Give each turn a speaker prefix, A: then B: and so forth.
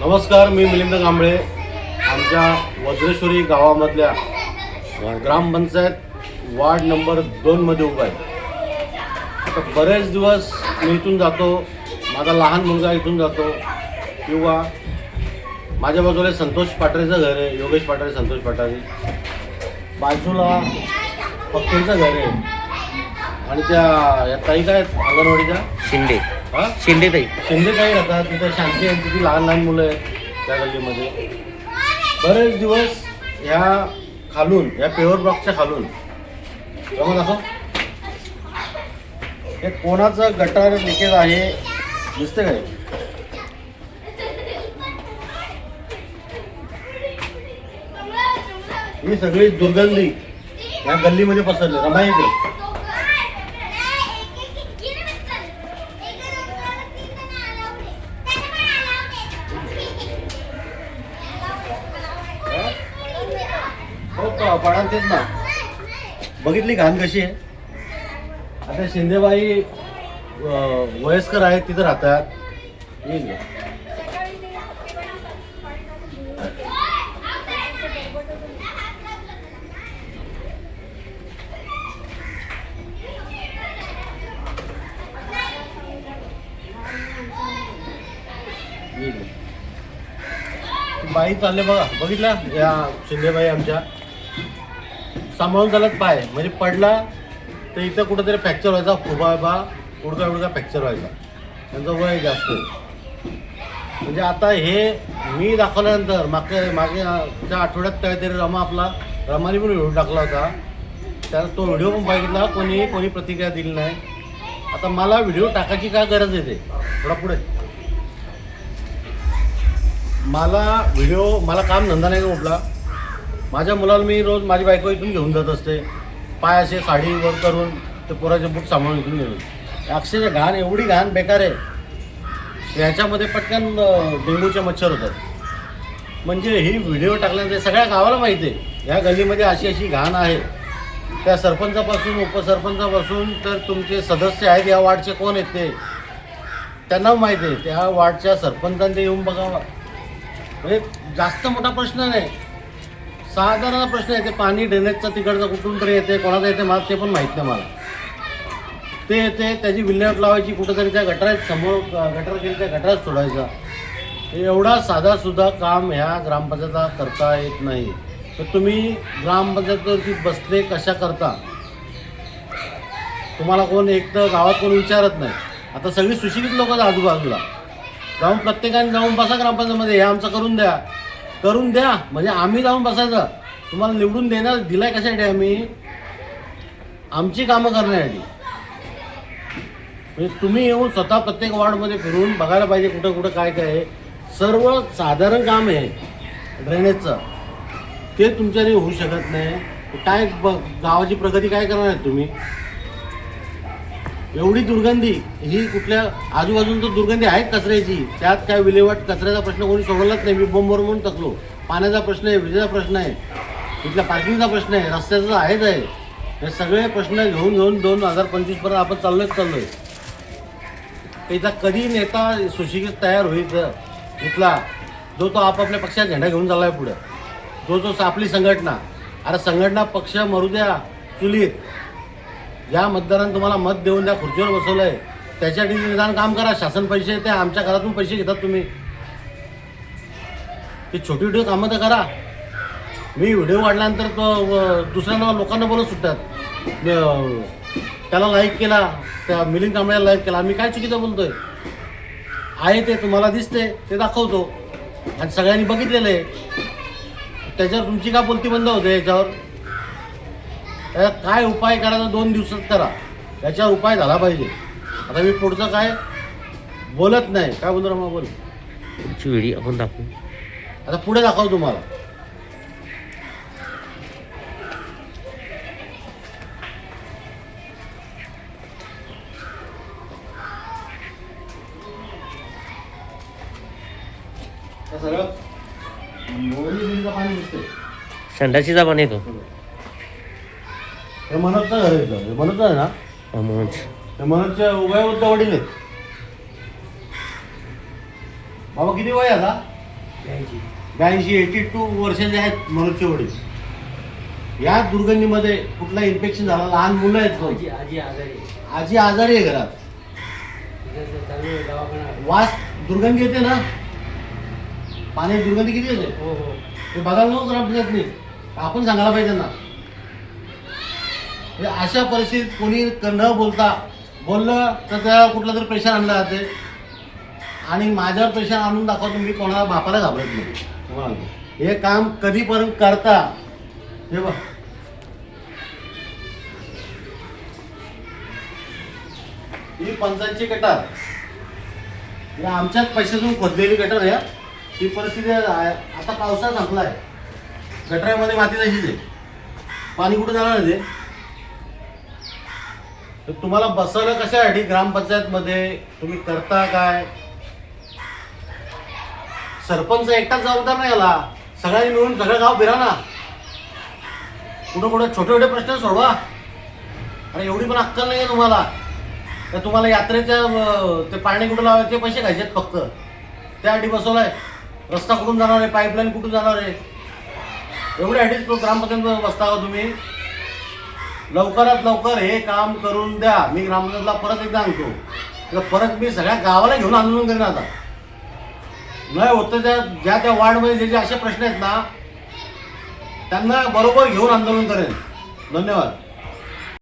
A: नमस्कार मी मिलिंद कांबळे आमच्या वज्रेश्वरी गावामधल्या ग्रामपंचायत वार्ड नंबर दोनमध्ये उभा आहे. आता बरेच दिवस मी इथून जातो माझा लहान मुलगा इथून जातो किंवा माझ्या बाजूला संतोष पाटरेचं घर आहे योगेश पाटरे संतोष पाटारे. बाजूला पक्केचं घर आहे. आणि त्या या ताई काय आहेत? अंगणवाडीच्या?
B: शिंदे.
A: हां?
B: शिंदे ताई.
A: शिंदे काही राहतात. तिथं शांती यांची ती लहान लहान मुलं आहेत त्या गल्लीमध्ये. बरेच दिवस ह्या खालून या पेवर ब्लॉकच्या खालून. बघा दाखव. हे कोणाचं गटार लिकेज आहे? दिसते काय ही? सगळी दुर्गंधी या गल्लीमध्ये पसरली. रमाई इकडे. हो तेच ना. बघितली घाण कशी आहे? आता शिंदेबाई वयस्कर आहेत तिथं राहतात. येईल बाई चालले बघा. बघितला या शिंदेबाई आमच्या? सांभाळून चालत पाय. म्हणजे पडला तर इथं कुठंतरी फ्रॅक्चर व्हायचा फुबा बा उडका उडका फ्रॅक्चर व्हायचा. त्यांचं वय जास्त. म्हणजे आता हे मी दाखवल्यानंतर मागे मागेच्या आठवड्यात काहीतरी रमा आपला रमाने पण व्हिडिओ टाकला होता. त्या तो व्हिडिओ पण बघितला कोणी कोणी प्रतिक्रिया दिली नाही. आता मला व्हिडिओ टाकायची काय गरज येते थोडा पुढे. मला व्हिडिओ मला काम धंदा नाही का कुठला माझ्या मुलाला मी रोज माझी बायको इथून घेऊन जात असते. पाय असे साडीवर करून ते पोराचे बूट सांभाळून इथून घेऊन अक्षरशः घाण एवढी घाण बेकार आहे. याच्यामध्ये पटकन डेंगूचे मच्छर होतात. म्हणजे ही व्हिडिओ टाकल्यानंतर सगळ्या गावाला माहिती आहे. या गल्लीमध्ये अशी अशी घाण आहे. त्या सरपंचापासून उपसरपंचापासून तर तुमचे सदस्य आहेत या वार्डचे कोण आहेत ते? त्यांना माहिती आहे. त्या वार्डच्या सरपंचांनी ते येऊन बघावं. म्हणजे जास्त मोठा प्रश्न नाही. साधारण प्रश्न येते पाणी ड्रेनेजचा तिकडचा कुठून तरी येते कोणाचा येते मला ते पण माहीत नाही मला. ते येते त्याची विल्हेवाट लावायची कुठंतरी त्या गटारात समोर गटार केली त्या गटारात सोडायचा. एवढा साधा सुद्धा काम ह्या ग्रामपंचायतला करता येत नाही. तर तुम्ही ग्रामपंचायतवरती बसले कशा करता? तुम्हाला कोण एक तर गावात कोण विचारत नाही. आता सगळी सुशिक्षित लोक आजूबाजूला. जाऊन प्रत्येकाने जाऊन बसा ग्रामपंचायतमध्ये हे आमचं करून द्या. करून द्या. म्हणजे आम्ही जाऊन बसायचं. तुम्हाला निवडून देणार दिलाय कशासाठी आम्ही? आमची कामं करण्यासाठी. म्हणजे तुम्ही येऊन स्वतः प्रत्येक वार्डमध्ये फिरून बघायला पाहिजे कुठं कुठं काय काय आहे. सर्व साधारण काम आहे ड्रेनेजचं. ते तुमच्याने होऊ शकत नाही. काय ब गावाची प्रगती काय करणार आहेत तुम्ही? एवढी दुर्गंधी ही कुठल्या आजूबाजून तर दुर्गंधी आहे कचऱ्याची. त्यात काय विल्हेवाट कचऱ्याचा प्रश्न कोणी सोडवलाच नाही. मी बोंबवर म्हणून टाकलो पाण्याचा प्रश्न आहे विजेचा प्रश्न आहे तिथल्या पार्किंगचा प्रश्न आहे रस्त्याचा तर आहेच आहे. हे सगळे प्रश्न घेऊन घेऊन दोन हजार पंचवीसपर्यंत आपण चाललोच चाललो आहे त्याचा कधी नेता सुशिक्षित तयार होईल इथला जो तो आपापल्या पक्षात झेंडा घेऊन चाललाय पुढं. जो जो आपली संघटना. अरे संघटना पक्ष मरू द्या चुलीत. ज्या मतदारांनी तुम्हाला मत देऊन त्या खुर्चीवर बसवलं आहे त्याच्यासाठी निदान काम करा. शासन पैसे ते आमच्या घरातून पैसे घेतात तुम्ही. ती छोटी छोटी कामं तर करा. मी व्हिडिओ वाढल्यानंतर तो दुसऱ्यांना लोकांना बोलत सुटतात. त्याला लाईक केला त्या मिलिंद कांबळ्याला लाईक केला. मी काय चुकीचं बोलतोय? आहे ते तुम्हाला दिसते ते दाखवतो. आणि सगळ्यांनी बघितलेलं आहे. त्याच्यावर तुमची का बोलती बंद होते याच्यावर? त्याचा काय उपाय करायचा दोन दिवसात करा. त्याच्यावर उपाय झाला पाहिजे. आता मी पुढचं काय बोलत नाही. काय बोलतो मग बोल.
B: तुमची व्हिडिओ आपण दाखवू.
A: आता पुढे दाखव तुम्हाला. बिलचं पाणी दिसते
B: संडासीचा पण येतो.
A: हे मनोजचं घर आहे इथलं. हे मनोजचं आहे ना?
B: अमोज
A: हे मनोजच्या उभयवृद्ध वडील आहेत. बाबा किती वय आहे आता? ब्याऐंशी. एटी टू वर्षाचे आहेत मनुष्य वडील. या दुर्गंधीमध्ये कुठला इन्फेक्शन झाला? लहान मुलं आहेत कोण
C: आजी आजी आजारी
A: आजी आजारी आहे घरात.
C: तिथं चालू आहे दवाखाना
A: वास दुर्गंधी येते ना? पाण्यात दुर्गंधी किती येते?
C: हो हो.
A: ते बघायला नको ग्राम नाही आपण सांगायला पाहिजे ना हे अशा परिस्थितीत कोणी न बोलता बोललं तर त्याला कुठला तरी प्रेशर आणलं जाते. आणि माझ्यावर प्रेशर आणून दाखवतो मी कोणाला बापाला घाबरत नाही. हे काम कधीपर्यंत करता हे बघ. ही पंचांची गटार. या आमच्याच पैशातून खोदलेली गटर आहे ही. परिस्थिती आता पावसाळा संपलाय. गटरामध्ये माती तशीच आहे. पाणी कुठं जाणार नाही ते? तर तुम्हाला बसवलं कशासाठी ग्रामपंचायतमध्ये तुम्ही करता काय? सरपंच एकटाच जबाबदार नाही आला. सगळ्यांनी मिळून सगळं गाव फिरा ना कुठं कुठं छोटे छोटे प्रश्न सोडवा. आणि एवढी पण अक्कल नाही आहे तुम्हाला. तर तुम्हाला यात्रेच्या ते पाणी कुठं लावायचे? पैसे घ्यायचे आहेत फक्त त्यासाठी बसवलाय. रस्ता कुठून जाणार आहे? पाईपलाईन कुठून जाणार आहे? एवढ्यासाठीच तो ग्रामपंचायत बसता का तुम्ही? लवकरात लवकर हे काम करून द्या. मी ग्रामपंचायतला परत एकदा सांगतो तर परत मी सगळ्या गावाला घेऊन आंदोलन करेन आता. नाही होतं त्या ज्या त्या वार्डमध्ये जे जे असे प्रश्न आहेत ना त्यांना बरोबर घेऊन आंदोलन करेन. धन्यवाद.